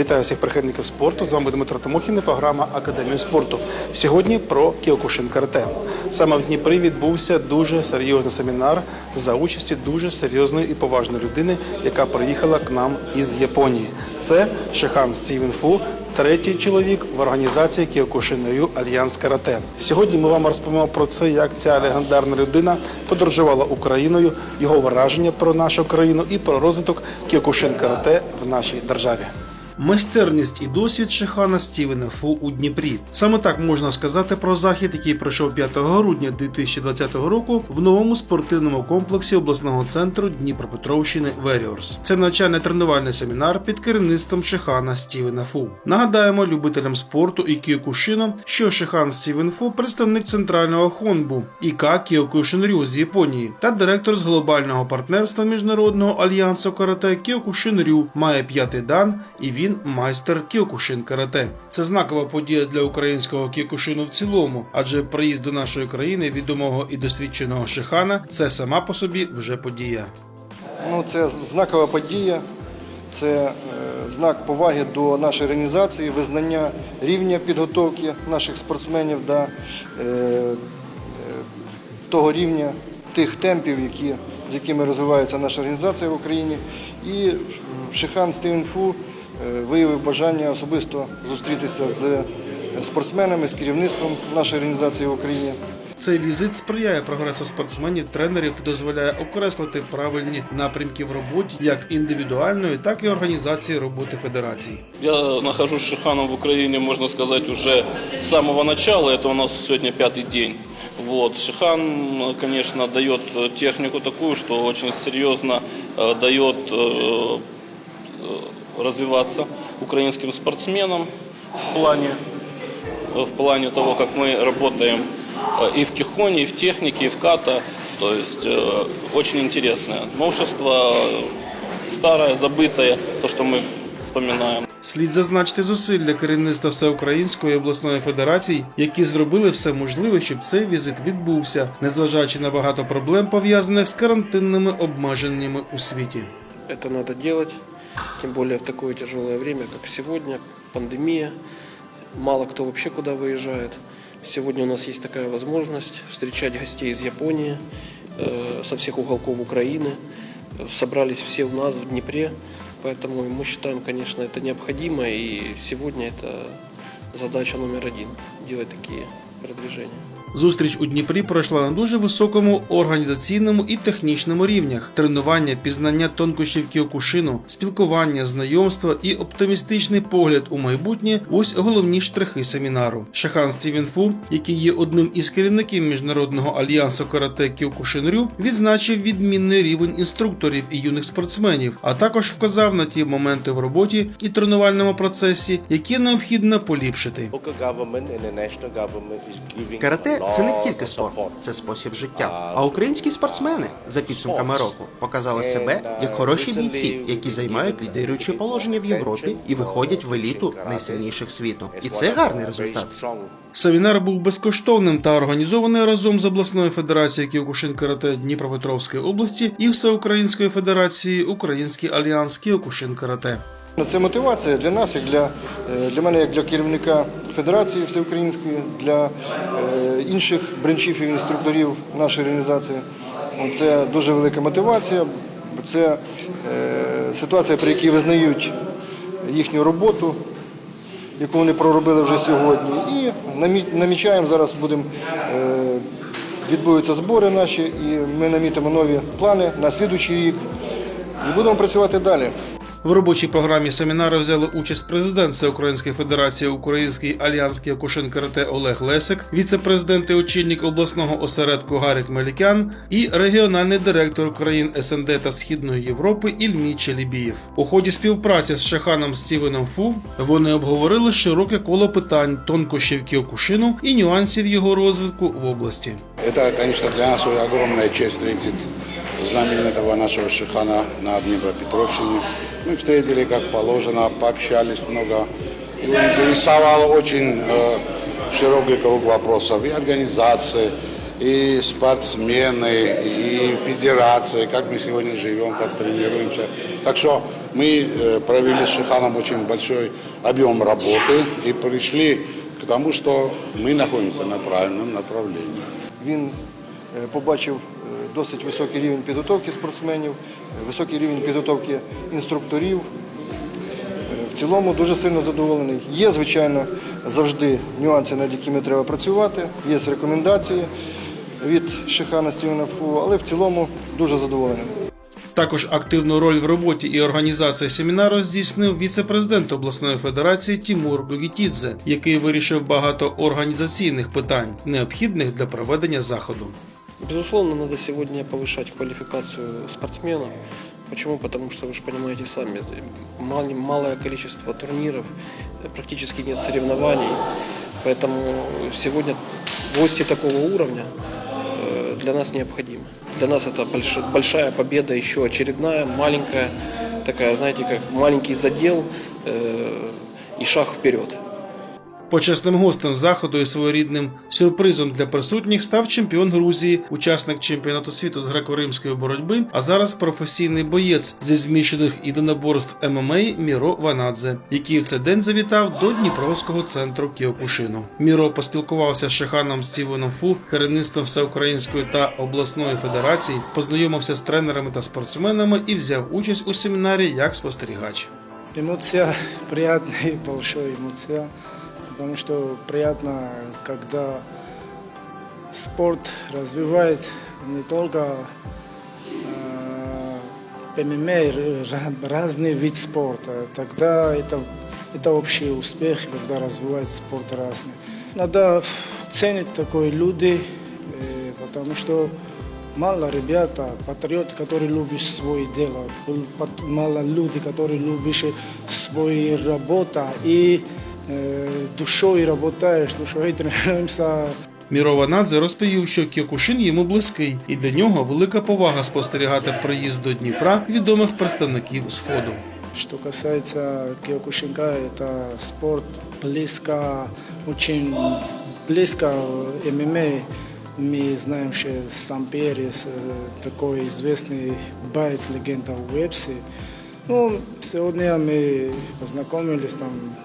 Вітаю всіх прихильників спорту. З вами Дмитро Тимохін і програма Академія спорту. Сьогодні про Кіокушин карате. Саме в Дніпрі відбувся дуже серйозний семінар за участі дуже серйозної і поважної людини, яка приїхала к нам із Японії. Це Шихан Стівен Фу, третій чоловік в організації Кіокушиною Альянс Карате. Сьогодні ми вам розповімо про це, як ця легендарна людина подорожувала Україною, його враження про нашу країну і про розвиток Кіокушин карате в нашій державі. Майстерність і досвід Шихана Стівена Фу у Дніпрі. Саме так можна сказати про захід, який пройшов 5 грудня 2020 року в новому спортивному комплексі обласного центру Дніпропетровщини Веріорс. Це навчально-тренувальний семінар під керівництвом Шихана Стівена Фу. Нагадаємо любителям спорту і кіокушино, що Шихан Стівен Фу представник центрального хонбу ІК Кіокушин-Рю з Японії та директор з глобального партнерства міжнародного альянсу карате Кіокушин-Рю має п'ятий дан і він майстер кіокушин карате. Це знакова подія для українського кіокушину в цілому, адже приїзд до нашої країни відомого і досвідченого шихана це сама по собі вже подія. Ну, це знакова подія, це е, знак поваги до нашої організації, визнання рівня підготовки наших спортсменів до е, е, того рівня, тих темпів, які, з якими розвивається наша організація в Україні. І Шихан Стівен Фу виявив бажання особисто зустрітися з спортсменами, з керівництвом нашої організації в Україні. Цей візит сприяє прогресу спортсменів, тренерів і дозволяє окреслити правильні напрямки в роботі як індивідуальної, так і організації роботи федерацій. Я нахожусь с Шиханом в Украине, можно сказать, уже с самого начала. Это у нас сегодня пятый день. Вот. Шихан, конечно, дает э, технику такую, что очень серьезно э, дает э, э, развиваться украинским спортсменам в плане, э, в плане того, как мы работаем э, и в Кихоне, и в технике, и в ката. То есть э, очень интересное новшество, э, старое, забытое, то, что мы вспоминаем. Слід зазначити зусилля керівництва Всеукраїнської обласної федерації, які зробили все можливе, щоб цей візит відбувся, незважаючи на багато проблем пов'язаних з карантинними обмеженнями у світі. Это надо делать, тем более в такое тяжелое время, как сегодня, пандемия. Мало кто вообще куда выезжает. Сегодня у нас есть такая возможность встречать гостей из Японии, э, со всех уголков Украины. Э, Собрались все у нас в Днепре, поэтому мы считаем, конечно, это необходимо, и сегодня это задача номер один – делать такие продвижения. Зустріч у Дніпрі пройшла на дуже високому організаційному і технічному рівнях: тренування, пізнання тонкощів кіокушину, спілкування, знайомства і оптимістичний погляд у майбутнє ось головні штрихи семінару. Шахан Стівен Фу, який є одним із керівників міжнародного альянсу карате Кіокушин-Рю, відзначив відмінний рівень інструкторів і юних спортсменів, а також вказав на ті моменти в роботі і тренувальному процесі, які необхідно поліпшити. Карате це не тільки спорт, це спосіб життя. А українські спортсмени за підсумками року показали себе як хороші бійці, які займають лідируюче положення в Європі і виходять в еліту найсильніших світу. І це гарний результат. Семінар був безкоштовним та організований разом з обласною федерацією Кіокушин Карате Дніпропетровської області і Всеукраїнською федерацією Український альянс Кіокушин Карате. Ну, Це мотивація для нас, як для, е, для мене, як для керівника Федерації Всеукраїнської, для е, інших бренчів і інструкторів нашої організації. Це дуже велика мотивація. Це е, ситуація, при якій визнають їхню роботу, яку вони проробили вже сьогодні. І намічаємо зараз будемо. Відбудуться збори наші, і ми намітимо нові плани на слідуючий рік. І будемо працювати далі. В робочій програмі семінару взяли участь президент Всеукраїнської федерації Український альянс Кіокушин Карате Олег Лесик, віце-президент і очільник обласного осередку Гарик Мелікян і регіональний директор країн СНД та Східної Європи Ільмі Челібієв. У ході співпраці з Шаханом Стівеном Фу вони обговорили широке коло питань тонкощів кіокушину і нюансів його розвитку в області. Это, конечно, для нас огромная честь встретить знаменитого нашего Шихана на Днепропетровщине. Мы встретили как положено, пообщались много. Его интересовал очень э, широкий круг вопросов и организации, и спортсмены, и федерации, как мы сегодня живем, как тренируемся. Так что мы э, провели с Шиханом очень большой объем работы и пришли к тому, что мы находимся на правильном направлении. Він е, побачив е, досить високий рівень підготовки спортсменів, е, Високий рівень підготовки інструкторів. В цілому дуже сильно задоволений. Є, звичайно, завжди нюанси, над якими треба працювати. Є рекомендації від Шихана Стівена Фу, але в цілому дуже задоволений. Також активну роль в роботі і організації семінару здійснив віце-президент обласної федерації Тімур Бугітідзе, який вирішив багато організаційних питань, необхідних для проведення заходу. Безусловно, надо сегодня повышать квалификацию спортсменов. Почему? Потому что вы же понимаете сами, мал- малое количество турниров, практически нет соревнований. Поэтому сегодня гости такого уровня э, для нас необходимы. Для нас это больш- большая победа, еще очередная, маленькая, такая, знаете, как маленький задел э, и шаг вперед. Почесним гостем заходу і своєрідним сюрпризом для присутніх став чемпіон Грузії, учасник чемпіонату світу з греко-римської боротьби, а зараз професійний боєць зі змішаних єдиноборств ММА Міро Ванадзе, який в цей день завітав до Дніпровського центру Кіокушину. Міро поспілкувався з Шиханом Стівеном Фу, керівництвом всеукраїнської та обласної федерації, познайомився з тренерами та спортсменами і взяв участь у семінарі як спостерігач. Эмоция приятная, большая эмоция, потому что приятно, когда спорт развивает не только э, ММА, ра- разный вид спорта, тогда это, это общий успех, когда развивает спорт разный. Надо ценить такой люди, э, потому что мало ребята, патриот, которые любят свое дело, мало людей, которые любят свою работу и э, душой работаешь, душой тренируемся. Міро Ванадзе розповів, що Кіокушин йому близький, і для нього велика повага спостерігати приїзд до Дніпра відомих представників Сходу. Что касается Киокушинка, это спорт близко, очень близко ММА. Мы знаем, что сам Перес, э, такой известный боец, легенда UFC. Ну, сегодня мы познакомились, там м,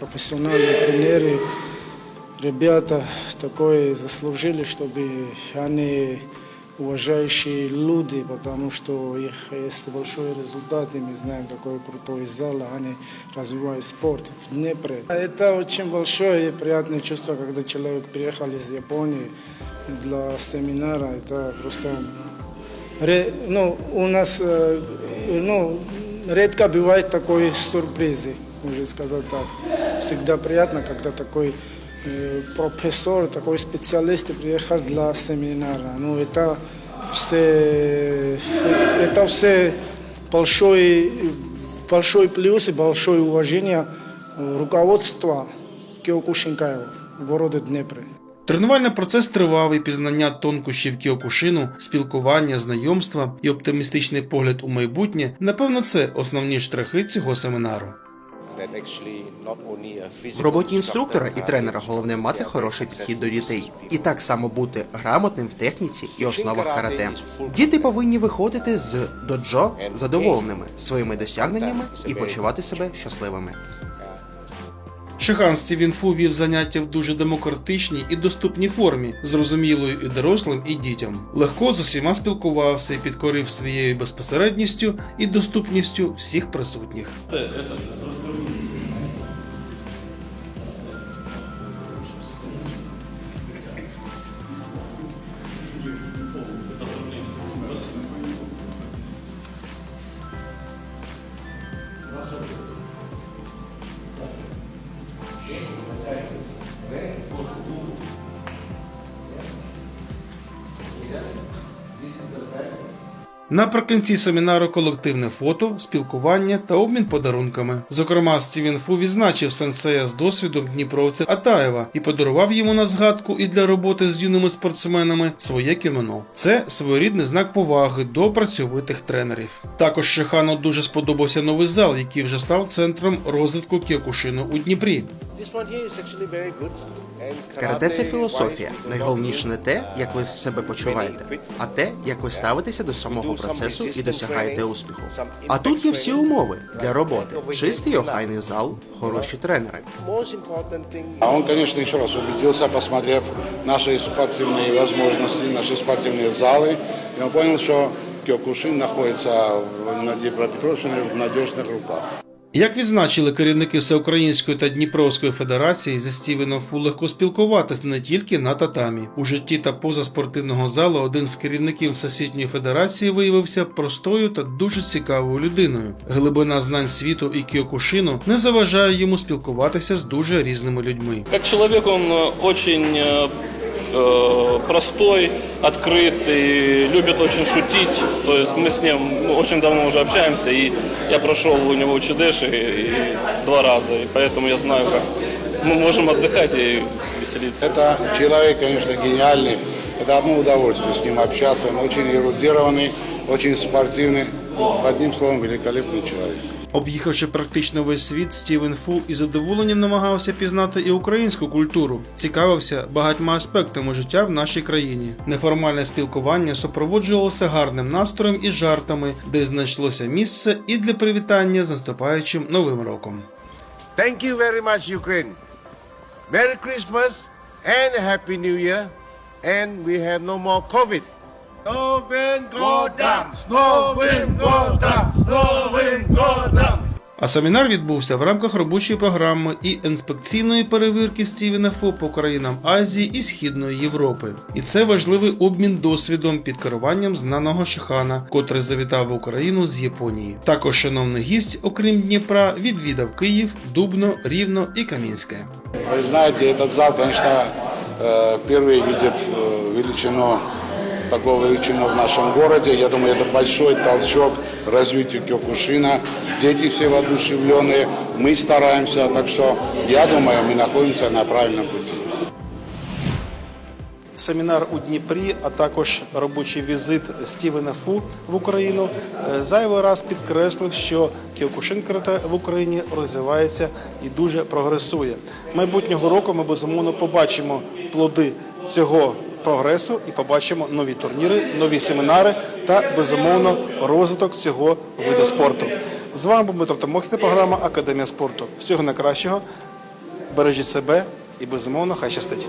профессиональные тренеры, ребята такое заслужили, чтобы они уважающие люди, потому что у них есть большой результат, и мы знаем, какой крутой зал, они развивают спорт в Днепре. Это очень большое и приятное чувство, когда человек приехал из Японии для семинара, это просто ну, у нас э, ну, редко бывает такой сюрпризы, можно сказать так. Всегда приятно, когда такой э, профессор, такой специалист приехал для семинара. Ну, это все, это все большой, большой плюс и большое уважение э, руководства Киокушинкаева, города Днепра. Тренувальний процес тривав і пізнання тонкощів кіокушину, спілкування, знайомства і оптимістичний погляд у майбутнє. Напевно, це основні штрихи цього семінару. В роботі інструктора і тренера головне мати хороший підхід до дітей, і так само бути грамотним в техніці і основах карате. Діти повинні виходити з доджо задоволеними своїми досягненнями і почувати себе щасливими. Шихан Стівінфу вів заняття в дуже демократичній і доступній формі, зрозумілою і дорослим, і дітям. Легко з усіма спілкувався і підкорив своєю безпосередністю і доступністю всіх присутніх. Наприкінці семінару колективне фото, спілкування та обмін подарунками. Зокрема, Стівен Фу відзначив сенсея з досвідом Дніпровця Атаєва і подарував йому на згадку і для роботи з юними спортсменами своє кімоно. Це своєрідний знак поваги до працьовитих тренерів. Також Шихану дуже сподобався новий зал, який вже став центром розвитку кіокушину у Дніпрі. This one here is actually very good. And Карате це karate-wise, філософія. we do not Найголовніше не те, need, як ви uh, себе почуваєте, а те, як ви ставитеся до самого процесу і досягаєте успіху. А тут є всі умови для роботи: чистий охайний зал, хороші тренери. Most important thing А он, конечно, еще раз убедился, посмотрев наши спортивные возможности, наши спортивные залы, и он понял, что Киокушин находится в- на Днепропетровщине в надежных руках. Як відзначили керівники Всеукраїнської та Дніпровської федерації, зі Стівеном Фу легко спілкуватися не тільки на татамі. У житті та поза спортивного залу один з керівників Всесвітньої федерації виявився простою та дуже цікавою людиною. Глибина знань світу і кіокушину не заважає йому спілкуватися з дуже різними людьми. Как человек он э, очень э, э, простой, открытый, любит очень шутить. То есть мы с ним ну, очень давно уже общаемся, и я прошел у него ЧДШ и, и два раза, и поэтому я знаю, как мы можем отдыхать и веселиться. Это человек, конечно, гениальный. Это одно удовольствие с ним общаться. Он очень эрудированный, очень спортивный. Одним словом, великолепный человек. Об'їхавши практично весь світ, Стівен Фу із задоволенням намагався пізнати і українську культуру, цікавився багатьма аспектами життя в нашій країні. Неформальне спілкування супроводжувалося гарним настроєм і жартами, де знайшлося місце і для привітання з наступаючим новим роком. Thank you very much, Ukraine. Merry Christmas and Happy New Year. And we have no more COVID. Snowing Godam! Snowing Godam! Snowing Godam! А семінар відбувся в рамках робочої програми і інспекційної перевірки Стівена Фу по країнам Азії і Східної Європи. І це важливий обмін досвідом під керуванням знаного шихана, котрий завітав в Україну з Японії. Також шановний гість, окрім Дніпра, відвідав Київ, Дубно, Рівно і Камінське. Вы знаете, этот зал, конечно, э, впервые видит э, величину, такую величину в нашем городе. Я думаю, это большой толчок развитию Кёкушина. Дети все воодушевленные, мы стараемся, так что я думаю, мы находимся на правильном пути. Семінар у Дніпрі, а також робочий візит Стівена Фу в Україну е, зайвий раз підкреслив, що Кіокушин карате в Україні розвивається і дуже прогресує. Майбутнього року ми безумовно побачимо плоди цього прогресу і побачимо нові турніри, нові семінари та безумовно розвиток цього виду спорту. З вами був Дмитро Томохіна, програма Академія спорту. Всього найкращого. Бережіть себе і безумовно хай щастить.